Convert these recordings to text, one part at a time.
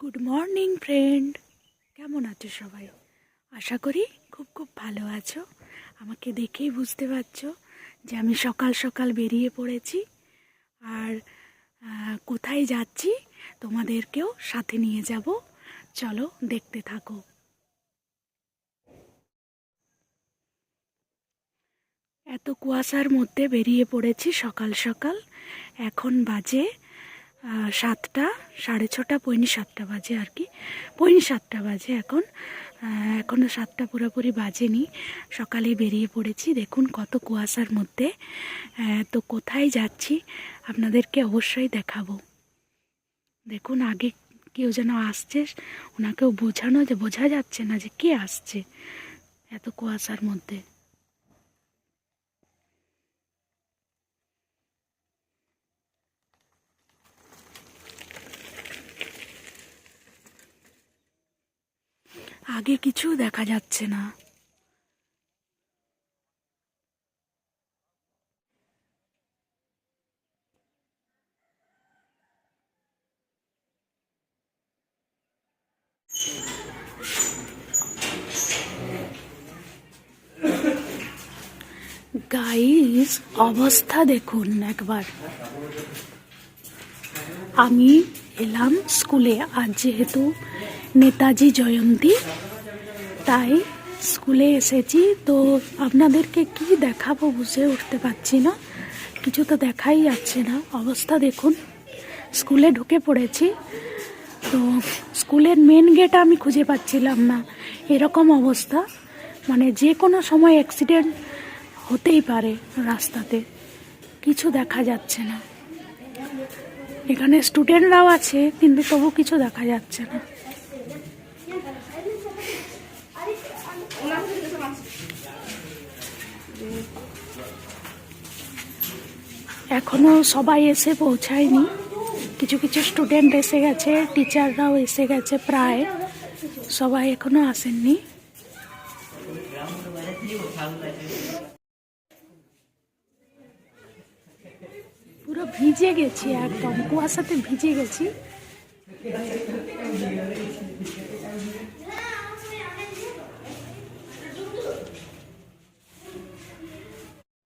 Good morning friend কেমন আছো সবাই? আশা করি খুব খুব ভালো আছো। আমাকে দেখেই বুঝতে পারছ যে আমি সকাল সকাল বেরিয়ে পড়েছি আর কোথায় যাচ্ছি তোমাদেরকেও সাথে নিয়ে যাব। চলো দেখতে থাকো। এত কুয়াশার মধ্যে বেরিয়ে পড়েছি সকাল সকাল। এখন বাজে সাতটা, সাড়ে ছটা, পৌনে সাতটা বাজে আর কি। পৌনে সাতটা বাজে এখন। এখনও সাতটা পুরোপুরি বাজেনি। সকালে বেরিয়ে পড়েছি। দেখুন কত কুয়াশার মধ্যে। তো কোথায় যাচ্ছি? আপনাদেরকে অবশ্যই দেখাবো। দেখুন আগে কেউ যেন আসছে, ওনাকেও বোঝানো যে বোঝা যাচ্ছে না যে কে আসছে এত কুয়াশার মধ্যে। আগে কিছু দেখা যাচ্ছে না। গাইস অবস্থা দেখুন একবার। আমি এলাম স্কুলে আজ যেহেতু নেতাজি জয়ন্তী তাই স্কুলে এসেছি, তো আপনাদেরকে কি দেখাবো বুঝে উঠতে পারছি না। কিছু তো দেখাই যাচ্ছে না। অবস্থা দেখুন, স্কুলে ঢুকে পড়েছি। তো স্কুলের মেন গেট আমি খুঁজে পাচ্ছিলাম না। এরকম অবস্থা মানে যে কোনো সময় অ্যাক্সিডেন্ট হতেই পারে রাস্তাতে। কিছু দেখা যাচ্ছে না। এখানে স্টুডেন্টরাও আছে, কিন্তু তবু কিছু দেখা যাচ্ছে না। এখনও সবাই এসে পৌঁছায়নি। কিছু কিছু স্টুডেন্ট এসে গেছে টিচাররাও এসে গেছে প্রায়। সবাই এখনও আসেননি। পুরো ভিজে গেছি একদম, কুয়াশাতে ভিজে গেছি।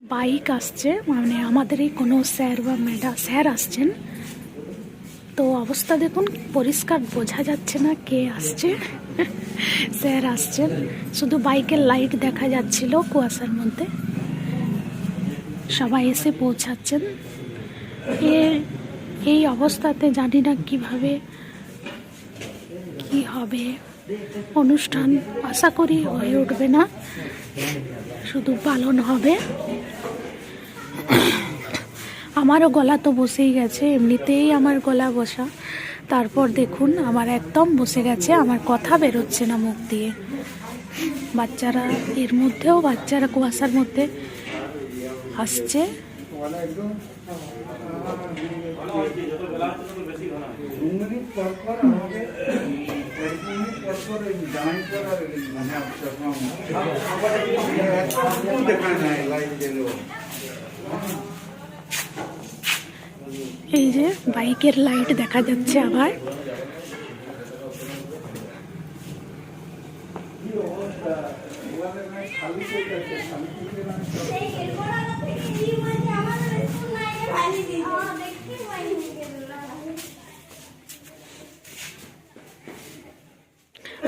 বাইক আসছে মানে আমাদের এই কোনো স্যার বা ম্যাডাম স্যার আসছেন। তো অবস্থা দেখুন, পরিষ্কার বোঝা যাচ্ছে না কে আসছে। স্যার আসছেন, শুধু বাইকের লাইট দেখা যাচ্ছিল কুয়াশার মধ্যে। সবাই এসে পৌঁছাচ্ছেন। এ, এই অবস্থাতে জানি না কীভাবে কি হবে। অনুষ্ঠান আশা করি হয়ে উঠবে না। শুধু পালন হবে। আমারও গলা তো বসেই গেছে, এমনিতেই আমার গলা বসা। তারপর দেখুন, আমার একদম বসে গেছে, আমার কথা বেরোচ্ছে না মুখ দিয়ে। বাচ্চারা, এর মধ্যেও বাচ্চারা কুয়াশার মধ্যে আসছে। এই যে বাইকের লাইট দেখা যাচ্ছে আবার।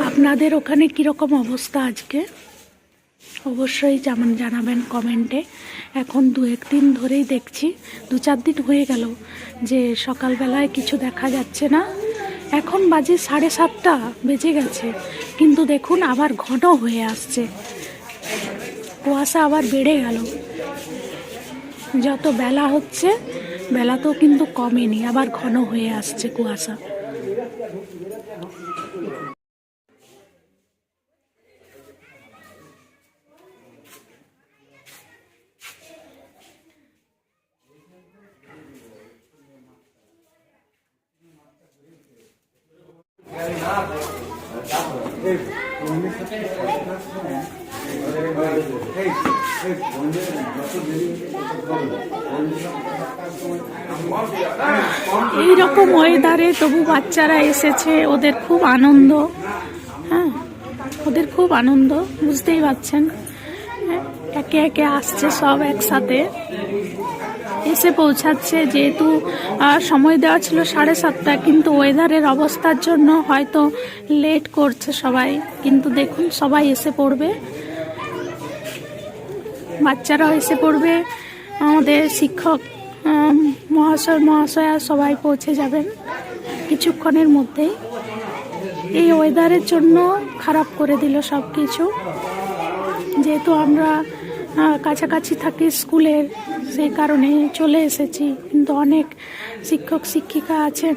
আপনাদের ওখানে কীরকম অবস্থা আজকে? অবশ্যই যেমন জানাবেন কমেন্টে। এখন দু একদিন ধরেই দেখছি, দু চার দিন হয়ে গেল যে সকালবেলায় কিছু দেখা যাচ্ছে না। এখন বাজে সাড়ে সাতটা, বেজে গেছে। কিন্তু দেখুন, আবার ঘন হয়ে আসছে। কুয়াশা আবার বেড়ে গেল। যত বেলা হচ্ছে, বেলা তো কিন্তু কমেনি, আবার ঘন হয়ে আসছে কুয়াশা। এইরকম ওয়েদারে তবু বাচ্চারা এসেছে ওদের খুব আনন্দ। হ্যাঁ ওদের খুব আনন্দ বুঝতেই পারছেন। একে একে আসছে সব একসাথে। এসে পৌঁছাচ্ছে, যেহেতু সময় দেওয়া ছিল সাড়ে সাতটা, কিন্তু ওয়েদারের অবস্থার জন্য হয়তো লেট করছে সবাই। কিন্তু দেখুন, সবাই এসে পড়বে। বাচ্চারাও এসে পড়বে। আমাদের শিক্ষক মহাশয়, মহাশয়া সবাই পৌঁছে যাবেন কিছুক্ষণের মধ্যেই। এই ওয়েদারের জন্য খারাপ করে দিল সব কিছু যেহেতু আমরা কাছাকাছি থাকি স্কুলের, সেই কারণে চলে এসেছি। কিন্তু অনেক শিক্ষক, শিক্ষিকা আছেন।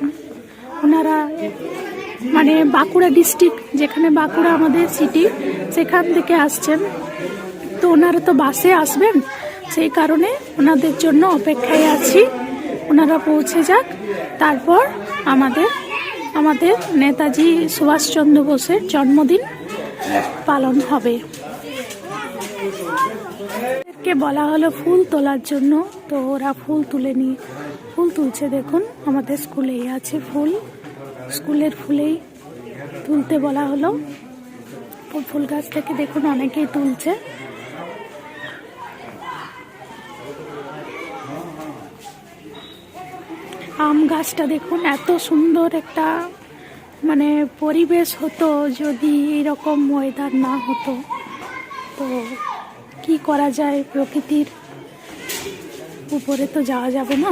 ওনারা মানে বাঁকুড়া ডিস্ট্রিক্ট, যেখানে বাঁকুড়া আমাদের সিটি, সেখান থেকে আসছেন। তো ওনারা তো বাসে আসবেন, সেই কারণে ওনাদের জন্য অপেক্ষায় আছি। ওনারা পৌঁছে যাক। তারপর আমাদের আমাদের নেতাজি সুভাষচন্দ্র বোসের জন্মদিন পালন হবে। কে বলা হলো ফুল তোলার জন্য, তো ওরা ফুল তুলে নিয়ে, ফুল তুলছে দেখুন, আমাদের স্কুলেই আছে ফুল। স্কুলের ফুলেই তুলতে বলা হলো। ফুল- গাছ থেকে দেখুন অনেকেই তুলছে। আম গাছটা দেখুন, এত সুন্দর একটা মানে পরিবেশ হতো যদি এরকম ওয়েদার না হতো। তো কি করা যায় প্রকৃতির উপরে তো যাওয়া যাবে না?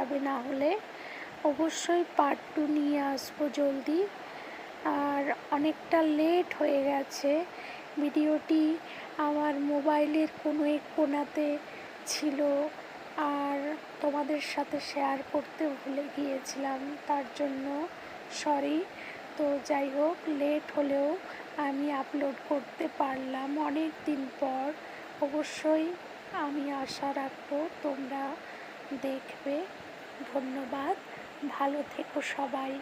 যাবে না হলে অবশ্যই পার্ট টু নিয়ে আসব জলদি। আর অনেকটা লেট হয়ে গেছে। ভিডিওটি আমার মোবাইলের কোনো এক কোণাতে ছিল। আর তোমাদের সাথে শেয়ার করতে ভুলে গিয়েছিলাম, তার জন্য সরি তো যাই হোক লেট হলেও আমি আপলোড করতে পারলাম অনেক দিন পর। অবশ্যই আমি আশা রাখব তোমরা দেখবে। ধন্যবাদ। ভালো থেকো সবাই।